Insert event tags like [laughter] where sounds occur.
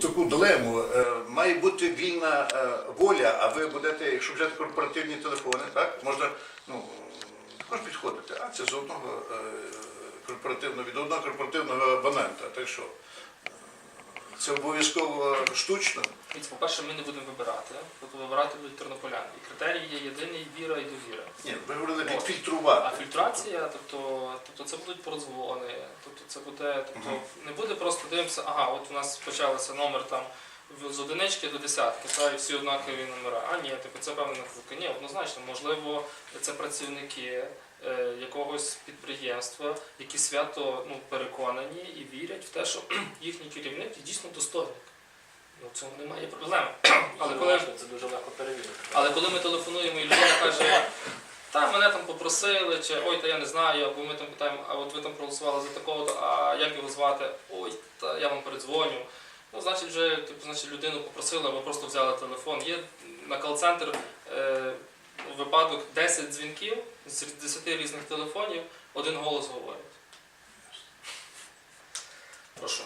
таку дилему. Е, Має бути вільна е, воля, а ви будете, якщо взяти корпоративні телефони, так можна ну, також підходити. А це з одного е, корпоративного від одного корпоративного абонента. Так що це обов'язково штучно. По-перше, ми не будемо вибирати, тобто вибирати будуть тернополяни. І критерій є єдиний віра і. Ні, ви говорили От. А фільтрація, тобто, тобто це будуть продзвони, тобто це буде, тобто Мгм. не буде просто дивимося, ага, от у нас почався номер там в- з одинички до десятки, та і всі однакові номера. А ні, типу, це певна накрутка. Ні, однозначно, можливо, це працівники е, якогось підприємства, які свято ну, переконані і вірять в те, що [clears throat] їхній керівник є дійсно достойник. Ну, в цьому немає проблеми. [clears throat] Але коли це дуже легко перевірити. але коли ми телефонуємо і людина каже, та мене там попросили, чи ой, та я не знаю, або ми там питаємо, а от ви там проголосували за такого, а як його звати? Ой, та я вам передзвоню. Ну, значить, вже типу, значить, людину попросили, або просто взяли телефон. Є на кол-центр е, випадок 10 дзвінків з 10 різних телефонів, один голос говорить. Прошу.